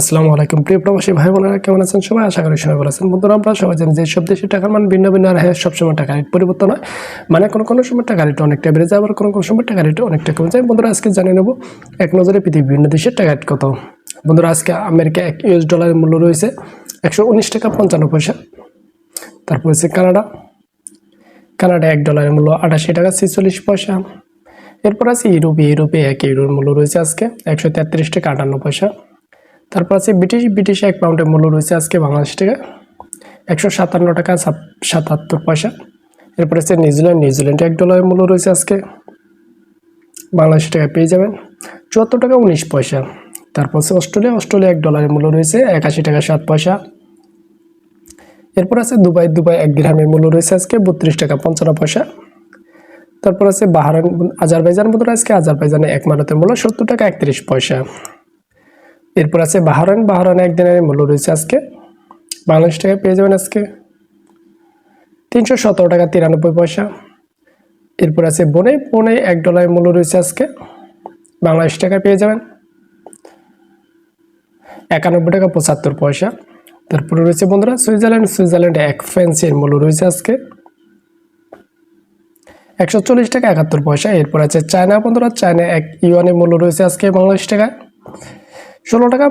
আসসালামু আলাইকুম। প্রিয় প্রবাসী ভাই বোনেরা, কেমন আছেন সবাই? আশা করি সবাই ভালো আছেন। বন্ধুরা, আমরা সবাই জানি যে সব দেশের টাকার মান ভিন্ন ভিন্ন আর হ্যাঁ সবসময় টাকা রেট পরিবর্তন হয়। মানে কোনো কোনো সময় টাকা রেট অনেকটা বেড়ে যায়, আবার কোনো কোনো সময় টাকা রেট অনেকটা কমে যায়। বন্ধুরা, আজকে জানিয়ে নেব এক নজরে পৃথিবীর বিভিন্ন দেশের টাকা রেট কত। বন্ধুরা, আজকে আমেরিকা এক ইউএস ডলারের মূল্য রয়েছে একশো উনিশ টাকা পঞ্চান্ন পয়সা। তারপর হচ্ছে কানাডা। কানাডা এক ডলারের মূল্য আঠাশি টাকা ছেচল্লিশ পয়সা। এরপর আছে ইউরোপে ইউরোপে এক ইউরোর মূল্য রয়েছে আজকে একশো তেত্রিশ টাকা আটান্ন পয়সা। তারপর আছে ব্রিটিশ ব্রিটিশ এক পাউন্ডের মূল্য রয়েছে আজকে বাংলাদেশ টাকা একশো সাতান্ন টাকা সাতাত্তর পয়সা। এরপর আছে নিউজিল্যান্ড, নিউজিল্যান্ডে এক ডলারের মূল্য রয়েছে আজকে। বাংলাদেশ টাকা পেয়ে যাবেন। চুয়াত্তর টাকা উনিশ পয়সা। তারপর আছে অস্ট্রেলিয়া অস্ট্রেলিয়া এক ডলারের মূল্য রয়েছে একাশি টাকা, সাত পয়সা। এরপর আছে দুবাই দুবাই এক গ্রামের মূল্য রয়েছে আজকে বত্রিশ টাকা পঞ্চান্ন পয়সা। তারপর আছে বাহারান আজারবাইজান মতো আজকে আজারবাইজানে এক মারতের মূল্য সত্তর টাকা একত্রিশ পয়সা। এরপর আছে বাহারান বাহারানে একদিনের মূল্য রয়েছে আজকে। বাংলাদেশ টাকা পেয়ে যাবেন আজকে। তিনশো সতেরো টাকা তিরানব্বই পয়সা। এরপর আছে বনে। বনে এক ডলারের মূল্য রয়েছে আজকে। বাংলাদেশ টাকা পেয়ে যাবেন। একানব্বই টাকা পঁচাত্তর পয়সা। তারপরে রয়েছে বন্ধুরা, সুইজারল্যান্ড। সুইজারল্যান্ডে এক ফ্যান্সির মূল্য রয়েছে আজকে। একশো চল্লিশ টাকা একাত্তর পয়সা। এরপর আছে চায়না বন্ধুরা চায়না এক ইউয়ানের মূল্য রয়েছে আজকে বাংলাদেশ টাকায়। ষোলো টাকা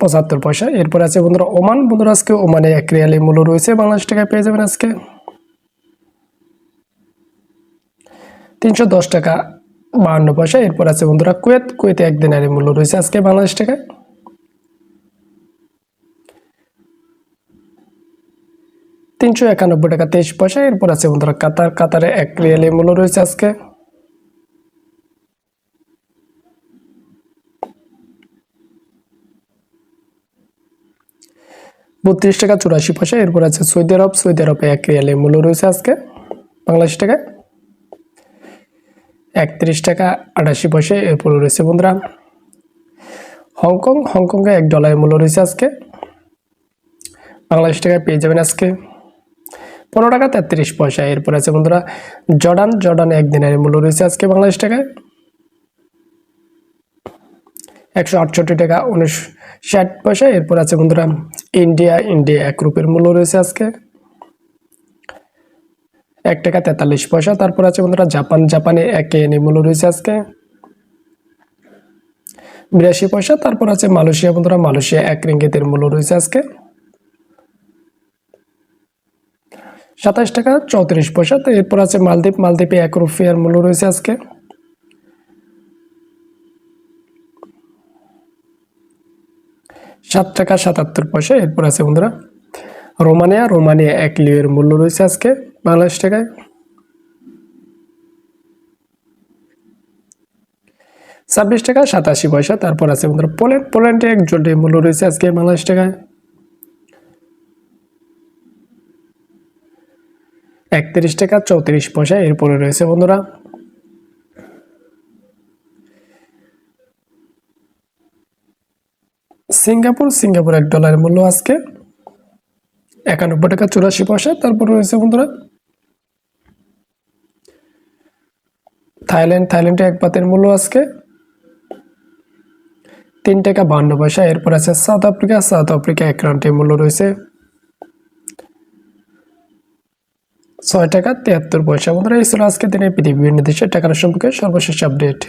পঁচাত্তর পয়সা। এরপর আছে বন্ধুরা ওমান। বন্ধুরা, আজকে ওমানে এক রিয়ালি মূল্য রয়েছে। বাংলাদেশ টাকায় পেয়ে যাবেন আজকে। তিনশো দশ টাকা বাহান্ন পয়সা। এরপর আছে বন্ধুরা কুয়েত। কুয়েতে এক দিনের মূল্য রয়েছে আজকে বাংলাদেশ টাকায়। তিনশো একানব্বই টাকা তেইশ পয়সা। এরপর আছে বন্ধুরা কাতার। কাতারে এক রিয়ালি মূল্য রয়েছে আজকে। বত্রিশ টাকা চুরাশি পয়সা, এরপর আছে সৌদি আরব। সৌদি আরবে এক রিয়ালের মূল্য রয়েছে আজকে বাংলাদেশ টাকায়। একত্রিশ টাকা আটাশি পয়সা, এরপর রয়েছে বন্ধুরা হংকং, হংকংয়ে এক ডলারের মূল্য রয়েছে আজকে। বাংলাদেশ টাকায় পেয়ে যাবেন আজকে পনেরো টাকা তেত্রিশ পয়সা, এরপর আছে বন্ধুরা জর্ডান, জর্ডানে একদিনের মূল্য রয়েছে আজকে বাংলাদেশ টাকায়। একশো আটষট্টি টাকা, উনিশ ষাট পয়সা, এরপর আছে বন্ধুরা ইন্ডিয়া ইন্ডিয়া এক রুপির মূল্য রয়েছে আজকে। এক টাকা তেতাল্লিশ পয়সা। তারপর আছে বন্ধুরা, জাপান। জাপানে এক এন মূল্য রয়েছে আজকে। বিরাশি পয়সা। তারপর আছে মালয়েশিয়া বন্ধুরা, মালয়েশিয়া এক রিঙ্গিতের মূল্য রয়েছে আজকে। সাতাশ টাকা চৌত্রিশ পয়সা। তো এরপর আছে মালদ্বীপ। মালদ্বীপে এক রুপিয়ার মূল্য রয়েছে আজকে। সাত টাকা সাতাত্তর পয়সা। এরপর আছে বন্ধুরা, রোমানিয়া। রোমানিয়া এক লিওর মূল্য রয়েছে আজকে বাংলাদেশ টাকায়। ছাব্বিশ টাকা সাতাশি পয়সা। তারপর আছে বন্ধুরা, পোল্যান্ড। পোল্যান্ডে এক জোটের মূল্য রয়েছে আজকে বাংলাদেশ টাকায়। একত্রিশ টাকা চৌত্রিশ পয়সা। এরপরে রয়েছে বন্ধুরা সিঙ্গাপুর সিঙ্গাপুর এক ডলারের মূল্য আজকে। একানব্বই টাকা চুরাশি পয়সা, তারপর রয়েছে বন্ধুরা, থাইল্যান্ড, থাইল্যান্ডে এক পাতের মূল্য আজকে। তিন টাকা বান্ন পয়সা, এরপর আছে সাউথ আফ্রিকা সাউথ আফ্রিকা এক রাউন্ডের মূল্য রয়েছে ছয় টাকা তিয়াত্তর পয়সা। বন্ধুরা, এই ছিল আজকে দিনে পৃথিবীর বিভিন্ন দেশের টাকার সম্পর্কে সর্বশেষ আপডেট।